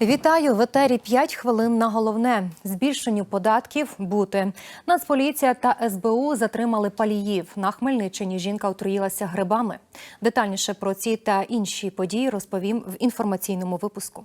Вітаю в етері 5 хвилин на головне. Збільшенню податків бути. Нацполіція та СБУ затримали паліїв. На Хмельниччині жінка отруїлася грибами. Детальніше про ці та інші події розповім в інформаційному випуску.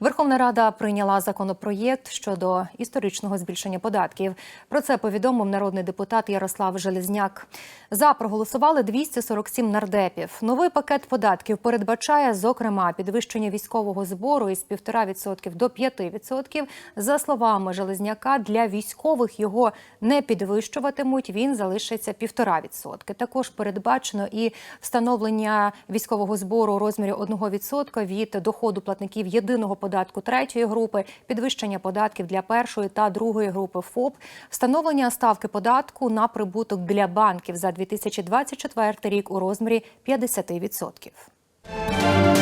Верховна Рада прийняла законопроєкт щодо історичного збільшення податків. Про це повідомив народний депутат Ярослав Железняк. За проголосували 247 нардепів. Новий пакет податків передбачає, зокрема, підвищення військового збору із 1,5% до 5%. За словами Железняка, для військових його не підвищуватимуть. Він залишиться 1,5%. Також передбачено і встановлення військового збору у розмірі 1% від доходу платників єдиного податку третьої групи, підвищення податків для першої та другої групи ФОП, встановлення ставки податку на прибуток для банків за 2024 рік у розмірі 50%.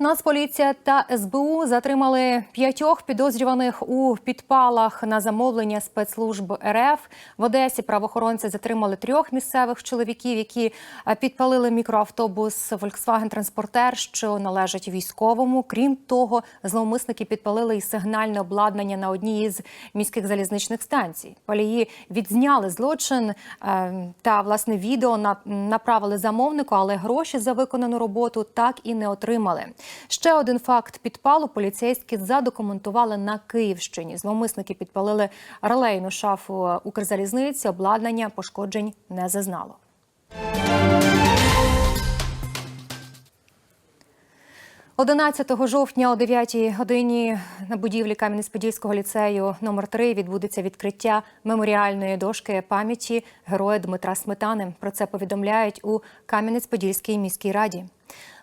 Нацполіція та СБУ затримали п'ятьох підозрюваних у підпалах на замовлення спецслужб РФ. В Одесі правоохоронці затримали трьох місцевих чоловіків, які е, підпалили мікроавтобус Volkswagen Транспортер, що належить військовому. Крім того, зловмисники підпалили і сигнальне обладнання на одній із міських залізничних станцій. Палії відзняли злочин е, та власне відео на- направили замовнику, але гроші за виконану роботу так і не отримали. Ще один факт підпалу поліцейські задокументували на Київщині. Зловмисники підпалили релейну шафу Укрзалізниці. Обладнання пошкоджень не зазнало. – 11 жовтня о 9 годині на будівлі Кам'янець-Подільського ліцею номер 3 відбудеться відкриття меморіальної дошки пам'яті героя Дмитра Сметани. Про це повідомляють у Кам'янець-Подільській міській раді.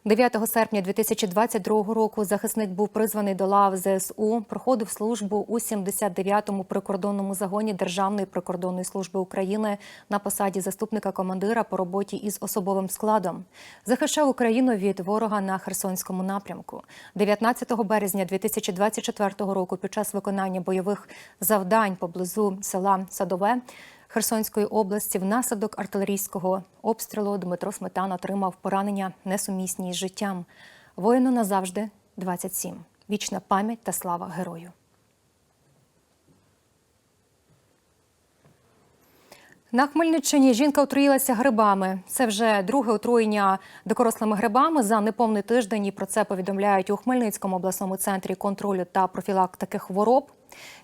9 серпня 2022 року захисник був призваний до лав ЗСУ, проходив службу у 79-му прикордонному загоні Державної прикордонної служби України на посаді заступника командира по роботі із особовим складом. Захищав Україну від ворога на Херсонському напрямку. 19 березня 2024 року під час виконання бойових завдань поблизу села Садове Херсонської області внаслідок артилерійського обстрілу Дмитро Сметан отримав поранення несумісні з життям. Воїну назавжди 27. Вічна пам'ять та слава герою. На Хмельниччині жінка отруїлася грибами. Це вже друге отруєння дикорослими грибами за неповний тиждень. І про це повідомляють у Хмельницькому обласному центрі контролю та профілактики хвороб.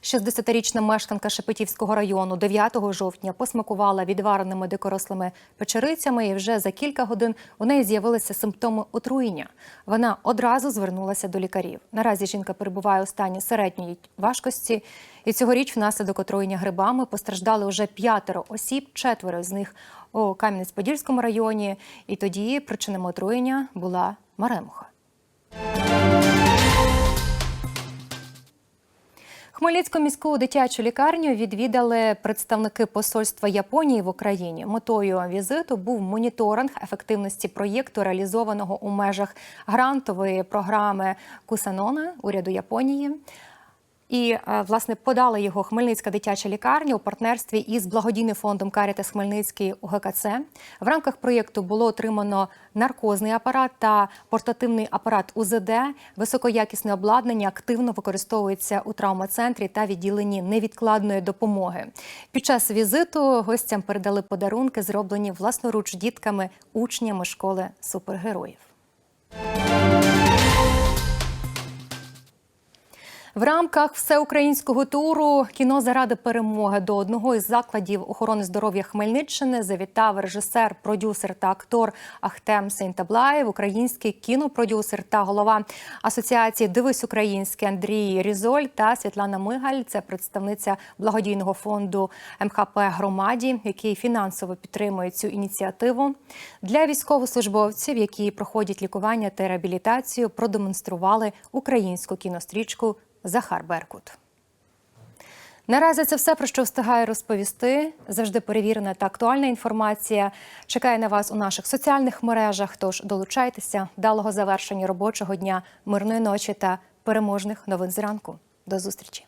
60-річна мешканка Шепетівського району 9 жовтня посмакувала відвареними дикорослими печерицями, і вже за кілька годин у неї з'явилися симптоми отруєння. Вона одразу звернулася до лікарів. Наразі жінка перебуває у стані середньої важкості. І цьогоріч внаслідок отруєння грибами постраждали уже п'ятеро осіб, четверо з них у Кам'янець-Подільському районі. І тоді причинами отруєння була маремуха. Хмельницьку міську дитячу лікарню відвідали представники посольства Японії в Україні. Метою візиту був моніторинг ефективності проєкту, реалізованого у межах грантової програми Кусанона уряду Японії. І е, власне подала його Хмельницька дитяча лікарня у партнерстві із благодійним фондом Карітас Хмельницький УГКЦ. В рамках проєкту було отримано наркозний апарат та портативний апарат УЗД. Високоякісне обладнання активно використовується у травмоцентрі та відділенні невідкладної допомоги. Під час візиту гостям передали подарунки, зроблені власноруч дітками, учнями школи супергероїв. В рамках всеукраїнського туру кіно заради перемоги до одного із закладів охорони здоров'я Хмельниччини завітав режисер, продюсер та актор Ахтем Сейнтаблаєв, український кінопродюсер та голова асоціації Дивись Українське Андрій Різоль та Світлана Мигаль. Це представниця благодійного фонду МХП Громаді, який фінансово підтримує цю ініціативу. Для військовослужбовців, які проходять лікування та реабілітацію, продемонстрували українську кінострічку Захар Беркут. Наразі це все про що встигаю розповісти. Завжди перевірена та актуальна інформація чекає на вас у наших соціальних мережах. Тож долучайтеся далого завершення робочого дня, мирної ночі та переможних новин зранку. До зустрічі.